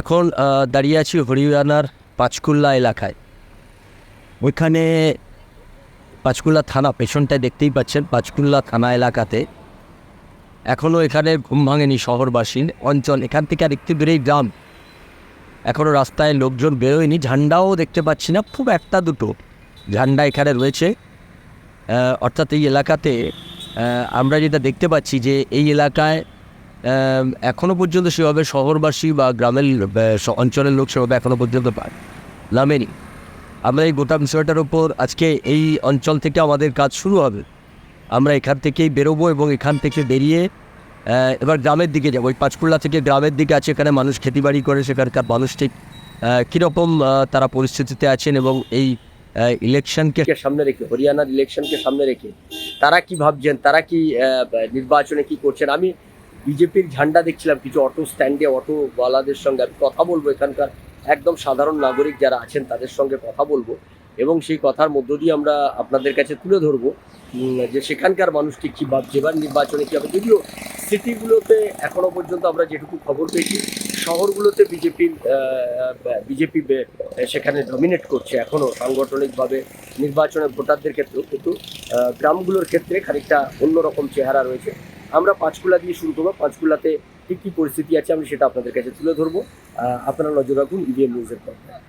এখন দাঁড়িয়ে আছি হরিয়ানার পাঁচকুল্লা এলাকায়। ওইখানে পাঁচকুল্লা থানা, পেছনটায় দেখতেই পাচ্ছেন, পাঁচকুল্লা থানা এলাকাতে। এখনও এখানে ঘুম ভাঙেনি শহরবাসীর অঞ্চল, এখান থেকে আর একটু দূরেই গ্রাম। এখনও রাস্তায় লোকজন বেরোয়নি, ঝান্ডাও দেখতে পাচ্ছি না, খুব একটা দুটো। ঝান্ডা এখানে রয়েছে। অর্থাৎ এই এলাকাতে আমরা যেটা দেখতে পাচ্ছি যে এই এলাকায় আহ, এখনও পর্যন্ত সেভাবে শহরবাসী বা গ্রামের অঞ্চলের লোক সেভাবে এখনও পর্যন্ত পা- নামেনি। আমরা এই গোটা বিষয়টার ওপর আজকে এই অঞ্চল থেকে আমাদের কাজ শুরু হবে। আমরা এখান থেকেই বেরোবো এবং এখান থেকে বেরিয়ে এবার গ্রামের দিকে যাব। ওই পাঁচকুল্লা থেকে গ্রামের দিকে আছে এখানে মানুষ খেতিবাড়ি করে সেখানকার মানুষ ঠিক কীরকম তারা পরিস্থিতিতে আছেন এবং এই ইলেকশনকে সামনে রেখে হরিয়ানার ইলেকশনকে সামনে রেখে তারা কি ভাবছেন? তারা কি নির্বাচনে কি করছেন? আমি বিজেপির ঝান্ডা দেখছিলাম, কিছু অটো স্ট্যান্ডে অটোওয়ালাদের সঙ্গে আমি কথা বলব। এখানকার একদম সাধারণ নাগরিক যারা আছেন, তাদের সঙ্গে কথা বলব এবং সেই কথার মধ্য দিয়ে আমরা আপনাদের কাছে তুলে ধরবো যে সেখানকার মানুষটি কী ভাবছে এবার নির্বাচনে কী হবে। যদিও সিটিগুলোতে এখনও পর্যন্ত আমরা যেটুকু খবর পেয়েছি, শহরগুলোতে বিজেপির বিজেপি সেখানে ডমিনেট করছে এখনও সাংগঠনিকভাবে নির্বাচনে ভোটারদের ক্ষেত্রেও, কিন্তু গ্রামগুলোর ক্ষেত্রে খানিকটা অন্যরকম চেহারা রয়েছে। আমরা পাঁচকুলা দিয়ে শুরু করব। পাঁচকুলাতে ঠিক কী পরিস্থিতি আছে আমি সেটা আপনাদের কাছে তুলে ধরবো। আপনারা নজর রাখুন ইভিএম নিউজের পর